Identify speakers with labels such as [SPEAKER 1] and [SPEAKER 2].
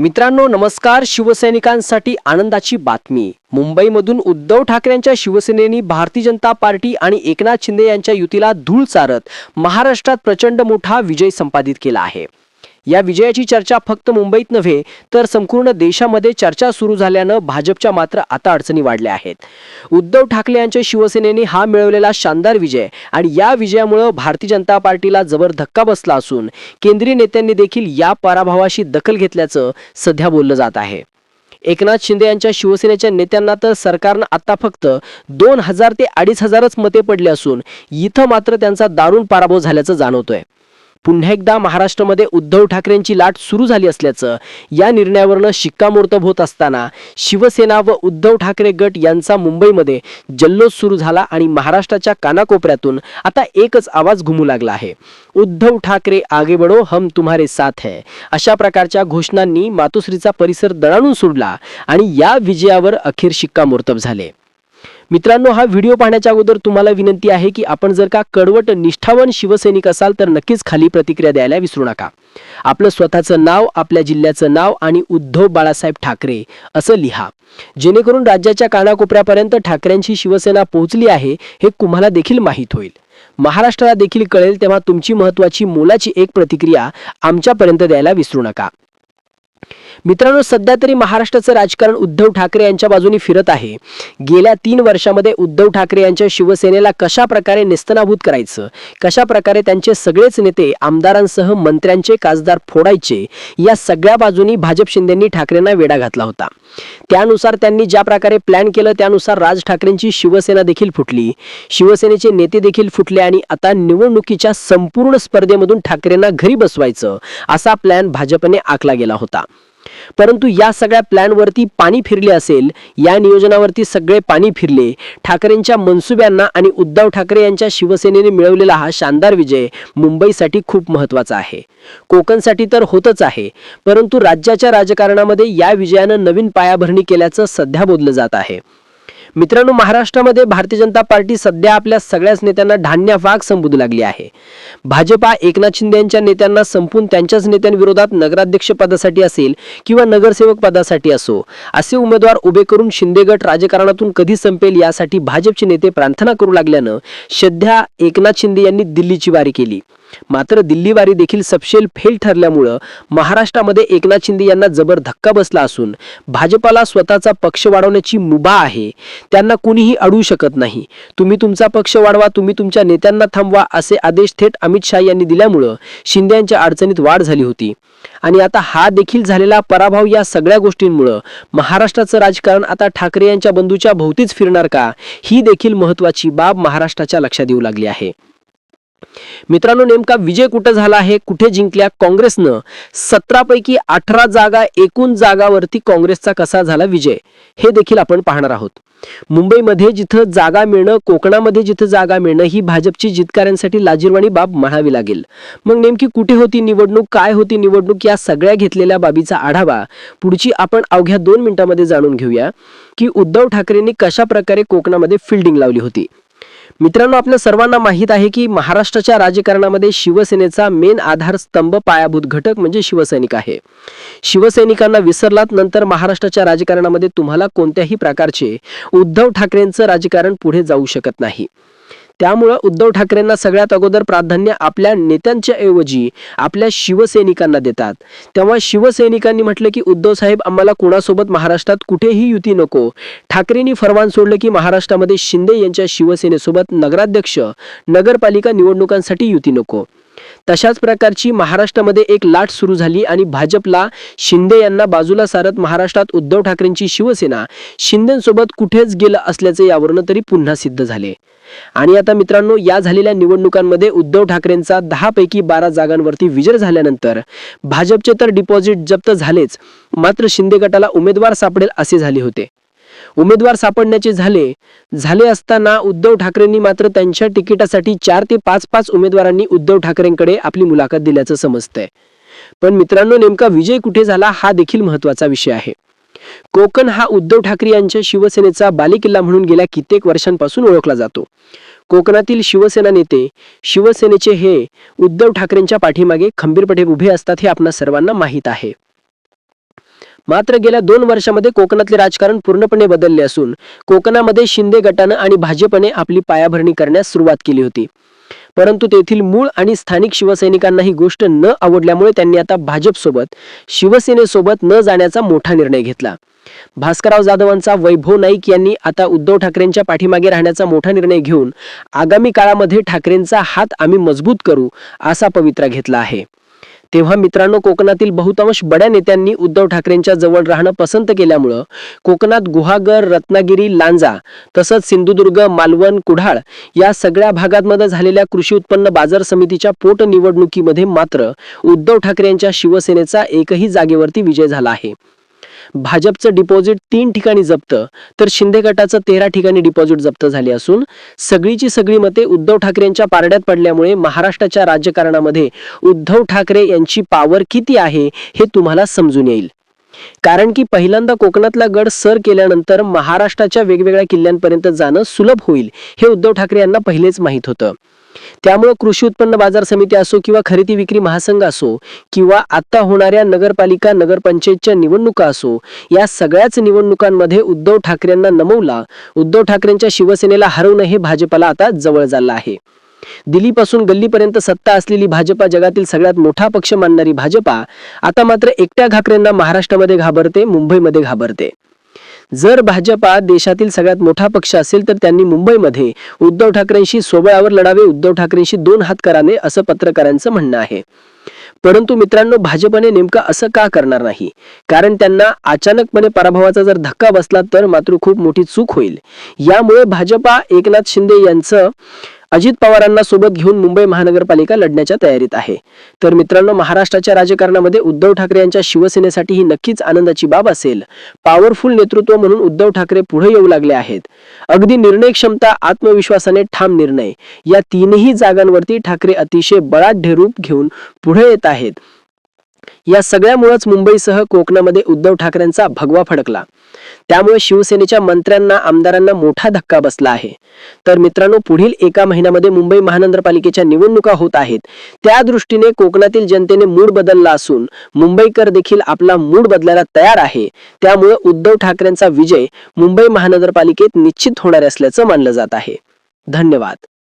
[SPEAKER 1] मित्रांनो नमस्कार. शिवसैनिकांसाठी आनंदाची बातमी. मुंबईमधून उद्धव ठाकरेंच्या शिवसेनेनी भारतीय जनता पार्टी आणि एकनाथ शिंदे यांच्या युतीला धूळ चारत महाराष्ट्रात प्रचंड मोठा विजय संपादित केला आहे. या विजयाची चर्चा फक्त मुंबईत नव्हे तर संपूर्ण देशामध्ये चर्चा सुरू झाल्यानं भाजपच्या मात्र आता अडचणी वाढल्या आहेत. उद्धव ठाकरे यांच्या शिवसेनेने हा मिळवलेला शानदार विजय आणि या विजयामुळं भारतीय जनता पार्टीला जबर धक्का बसला असून केंद्रीय नेत्यांनी देखील या पराभवाशी दखल घेतल्याचं सध्या बोललं जात आहे. एकनाथ शिंदे यांच्या शिवसेनेच्या नेत्यांना तर सरकारनं आता फक्त दोन हजार ते अडीच हजारच मते पडले असून इथं मात्र त्यांचा दारुण पराभव झाल्याचं जाणवतोय. पुन्हा एकदा महाराष्ट्रामध्ये उद्धव ठाकरेंची लाट सुरू झाली असल्याचं या निर्णयावरनं शिक्कामोर्तब होत असताना शिवसेना व उद्धव ठाकरे गट यांचा मुंबईमध्ये जल्लोष सुरू झाला आणि महाराष्ट्राच्या कानाकोपऱ्यातून आता एकच आवाज घुमू लागला आहे. उद्धव ठाकरे आगे बडो हम तुम्हारे साथ है. अशा प्रकारच्या घोषणांनी मातोश्रीचा परिसर दणाणून सोडला आणि या विजयावर अखेर शिक्कामोर्तब झाले. मित्रांनो हा व्हिडिओ पाहण्याच्या अगोदर तुम्हाला विनंती आहे की आपण जर का कडवट निष्ठावान शिवसैनिक असाल तर नक्कीच खाली प्रतिक्रिया द्यायला विसरू नका. आपलं स्वतःचं नाव आपल्या जिल्ह्याचं नाव आणि उद्धव बाळासाहेब ठाकरे असं लिहा. जेणेकरून राज्याच्या कानाकोपऱ्यापर्यंत ठाकरेंची शिवसेना पोहोचली आहे हे तुम्हाला देखील माहीत होईल. महाराष्ट्राला देखील कळेल तेव्हा तुमची महत्वाची मोलाची एक प्रतिक्रिया आमच्यापर्यंत द्यायला विसरू नका. मित्रांनो सध्या तरी महाराष्ट्राचं राजकारण उद्धव ठाकरे यांच्या बाजूने फिरत आहे. गेल्या तीन वर्षामध्ये उद्धव ठाकरे यांच्या शिवसेनेला कशा प्रकारे नेस्तनाभूत करायचं कशा प्रकारे त्यांचे सगळेच नेते आमदारांसह मंत्र्यांचे खासदार फोडायचे या सगळ्या बाजूनी भाजप शिंदेंनी ठाकरेंना वेढा घातला होता. त्यानुसार त्यांनी ज्या प्रकारे प्लॅन केलं त्यानुसार राज ठाकरेंची शिवसेना देखील फुटली. शिवसेनेचे नेते देखील फुटले आणि आता निवडणुकीच्या संपूर्ण स्पर्धेमधून ठाकरेंना घरी बसवायचं असा प्लॅन भाजपने आखला गेला होता. परंतु या सगळ्या प्लॅनवरती पाणी फिरले असेल या नियोजनावरती सगळे पाणी फिरले. ठाकरेंच्या मनसुब्यांना आणि उद्धव ठाकरे यांच्या शिवसेनेने मिळवलेला हा शानदार विजय मुंबईसाठी खूप महत्त्वाचा आहे. कोकणसाठी तर होतच आहे परंतु राज्याच्या राजकारणामध्ये या विजयानं नवीन पायाभरणी केल्याचं सध्या बोललं जात आहे. मित्रांनो महाराष्ट्रामध्ये भारतीय जनता पार्टी सध्या आपल्या सगळ्याच नेत्यांना धान्यवाग संबोधू लागली आहे. भाजपा एकनाथ शिंदे यांच्या नेत्यांना संपून त्यांच्याच नेत्यांविरोधात नगराध्यक्ष पदासाठी असेल किंवा नगरसेवक पदासाठी असो असे उमेदवार उभे करून शिंदे गट राजकारणातून कधी संपेल यासाठी भाजपचे नेते प्रार्थना करू लागल्यानं सध्या एकनाथ शिंदे यांनी दिल्लीची वारी केली. मात्र दिल्लीवारी देखील सपशेल फेल ठरल्यामुळं महाराष्ट्रामध्ये एकनाथ शिंदे यांना जबर धक्का बसला असून भाजपाला स्वतःचा पक्ष वाढवण्याची मुभा आहे. त्यांना कुणीही अडवू शकत नाही. तुम्ही तुमचा पक्ष वाढवा तुम्ही तुमच्या नेत्यांना थांबवा असे आदेश थेट अमित शाह यांनी दिल्यामुळं शिंदे यांच्या अडचणीत वाढ झाली होती. आणि आता हा देखील झालेला पराभव या सगळ्या गोष्टींमुळं महाराष्ट्राचं राजकारण आता ठाकरे यांच्या बंधूच्या भोवतीच फिरणार का? ही देखील महत्वाची बाब महाराष्ट्राच्या लक्षात येऊ लागली आहे. मित्रांनो नेमका विजय कुठं झाला आहे कुठे जिंकल्या काँग्रेसनं? सतरापैकी अठरा जागा एकूण जागावरती काँग्रेसचा कसा झाला विजय? हे देखील आपण पाहणार आहोत. मुंबईमध्ये जिथं जागा मिळणं कोकणामध्ये जिथं जागा मिळणं ही भाजपची जितकाऱ्यांसाठी लाजीरवाणी बाब म्हणावी लागेल. मग नेमकी कुठे होती निवडणूक काय होती निवडणूक या सगळ्या घेतलेल्या बाबीचा आढावा पुढची आपण अवघ्या दोन मिनिटांमध्ये जाणून घेऊया की उद्धव ठाकरेंनी कशा प्रकारे कोकणामध्ये फिल्डिंग लावली होती. मित्रांनो आपल्या सर्वांना माहीत आहे की महाराष्ट्राच्या राजकारणामध्ये शिवसेनेचा मेन आधारस्तंभ पायाभूत घटक म्हणजे शिवसैनिक आहे. शिवसैनिकांना विसरलात नंतर महाराष्ट्राच्या राजकारणामध्ये तुम्हाला कोणत्याही प्रकारचे उद्धव ठाकरेंचं राजकारण पुढे जाऊ शकत नाही. त्यामुळं उद्धव ठाकरेंना सगळ्यात अगोदर प्राधान्य आपल्या नेत्यांच्या ऐवजी आपल्या शिवसैनिकांना देतात. तेव्हा शिवसैनिकांनी म्हटलं की उद्धव साहेब आम्हाला कोणासोबत महाराष्ट्रात कुठेही युती नको. ठाकरेंनी फरमान सोडलं की महाराष्ट्रामध्ये शिंदे यांच्या शिवसेनेसोबत नगराध्यक्ष नगरपालिका निवडणुकांसाठी युती नको. तशाच प्रकारची महाराष्ट्रामध्ये एक लाट सुरू झाली आणि भाजपला शिंदे यांना बाजूला सारत महाराष्ट्रात उद्धव ठाकरेंची शिवसेना शिंदेसोबत कुठेच गेलं असल्याचे यावरून तरी पुन्हा सिद्ध झाले. आणि आता मित्रांनो या झालेल्या निवडणुकांमध्ये उद्धव ठाकरेंचा दहा पैकी बारा जागांवरती विजय झाल्यानंतर भाजपचे तर डिपॉझिट जप्त झालेच मात्र शिंदे गटाला उमेदवार सापडेल असे झाले होते. उमेदवार सापडण्याचे झाले झाले असताना उद्धव ठाकरेंनी मात्र त्यांच्या तिकिटासाठी चार ते पाच पाच उमेदवारांनी उद्धव ठाकरेंकडे आपली मुलाखत दिल्याचं समजतंय. पण मित्रांनो नेमका विजय कुठे झाला हा देखील महत्त्वाचा विषय आहे. कोकण हा उद्धव ठाकरे यांच्या शिवसेनेचा बालेकिल्ला म्हणून गेल्या कित्येक वर्षांपासून ओळखला जातो. कोकणातील शिवसेना नेते शिवसेनेचे हे उद्धव ठाकरेंच्या पाठीमागे खंबीरपणे उभे असतात हे आपणा सर्वांना माहीत आहे. मात्र गेल्या दोन वर्षामध्ये कोकणातले राजकारण पूर्णपणे बदलले असून कोकणामध्ये शिंदे गटानं आणि भाजपने आपली पायाभरणी करण्यास सुरुवात केली होती. परंतु तेथील मूळ आणि स्थानिक शिवसैनिकांना ही गोष्ट न आवडल्यामुळे त्यांनी आता भाजपसोबत शिवसेनेसोबत न जाण्याचा मोठा निर्णय घेतला. भास्करराव जाधवांचा वैभव नाईक यांनी आता उद्धव ठाकरेंच्या पाठीमागे राहण्याचा मोठा निर्णय घेऊन आगामी काळामध्ये ठाकरेंचा हात आम्ही मजबूत करू असा पवित्रा घेतला आहे. तेव्हा मित्रांनो कोकणातील बहुतांश बड्या नेत्यांनी उद्धव ठाकरेंच्या जवळ राहणं पसंत केल्यामुळं कोकणात गुहागर रत्नागिरी लांजा तसंच सिंधुदुर्ग मालवण कुडाळ या सगळ्या भागांमध्ये झालेल्या कृषी उत्पन्न बाजार समितीच्या पोटनिवडणुकीमध्ये मात्र उद्धव ठाकरे यांच्या शिवसेनेचा एकही जागेवरती विजय झाला आहे. भाजपचं डिपॉझिट तीन ठिकाणी जप्त तर शिंदे गटाचं तेरा ठिकाणी डिपॉझिट जप्त झाले असून सगळीची सगळी मते उद्धव ठाकरे यांच्या पारड्यात पडल्यामुळे महाराष्ट्राच्या राजकारणामध्ये उद्धव ठाकरे यांची पावर किती आहे हे तुम्हाला समजून येईल. कारण की पहिल्यांदा कोकणातला गड सर केल्यानंतर महाराष्ट्राच्या वेगवेगळ्या किल्ल्यांपर्यंत जाणं सुलभ होईल हे उद्धव ठाकरे यांना पहिलेच माहीत होतं. त्यामुळे कृषी उत्पन्न बाजार समिती असो किंवा खरेदी विक्री महासंघ असो किंवा आता होणाऱ्या नगरपालिका नगरपंचायतच्या निवडणुका असो या सगळ्याच निवडणुकांमध्ये उद्धव ठाकरेंना नमवला. उद्धव ठाकरेंच्या शिवसेनेला हरवणं हे भाजपला आता जवळ झालं आहे. दिल्लीपासून गल्लीपर्यंत सत्ता असलेली भाजपा जगातील सगळ्यात मोठा पक्ष मानणारी भाजपा आता मात्र एकट्या घाकरेंना महाराष्ट्रामध्ये घाबरते मुंबईमध्ये घाबरते. जर भाजपा देशातील सगळ्यात मोठा पक्ष असेल तर त्यांनी मुंबईमध्ये उद्धव ठाकरेंशी सोबळावर लढावे उद्धव ठाकरेंशी दोन हात करावे असं पत्रकारांचं म्हणणं आहे. परंतु मित्रांनो भाजपने नेमकं असं का करणार नाही? कारण त्यांना अचानकपणे पराभवाचा जर धक्का बसला तर मात्र खूप मोठी चूक होईल. यामुळे भाजपा एकनाथ शिंदे यांचं अजित पवारांना सोबत घेऊन मुंबई महानगरपालिका लढण्याच्या तयारीत आहे. तर मित्रांनो महाराष्ट्राच्या राजकारणामध्ये उद्धव ठाकरे यांच्या शिवसेनेसाठी ही नक्कीच आनंदाची बाब असेल. पॉवरफुल नेतृत्व म्हणून उद्धव ठाकरे पुढे येऊ लागले आहेत. अगदी निर्णय क्षमता आत्मविश्वासाने ठाम निर्णय या तीनही जागांवरती ठाकरे अतिशय बळाढ्य रूप घेऊन पुढे येत आहेत. या सगळ्यामुळेच मुंबईसह कोकणामध्ये उद्धव ठाकरेंचा भगवा फडकला. त्यामुळे शिवसेनेच्या मंत्र्यांना आमदारांना मोठा धक्का बसला आहे. तर मित्रांनो पुढील एका महिन्यामध्ये मुंबई महानगरपालिकेच्या निवडणुका होत आहेत. त्या दृष्टीने कोकणातील जनतेने मूड बदलला असून मुंबईकर देखील आपला मूड बदलायला तयार आहे. त्यामुळे उद्धव ठाकरेंचा विजय मुंबई महानगरपालिकेत निश्चित होणार असल्याचं मानलं जात आहे. धन्यवाद.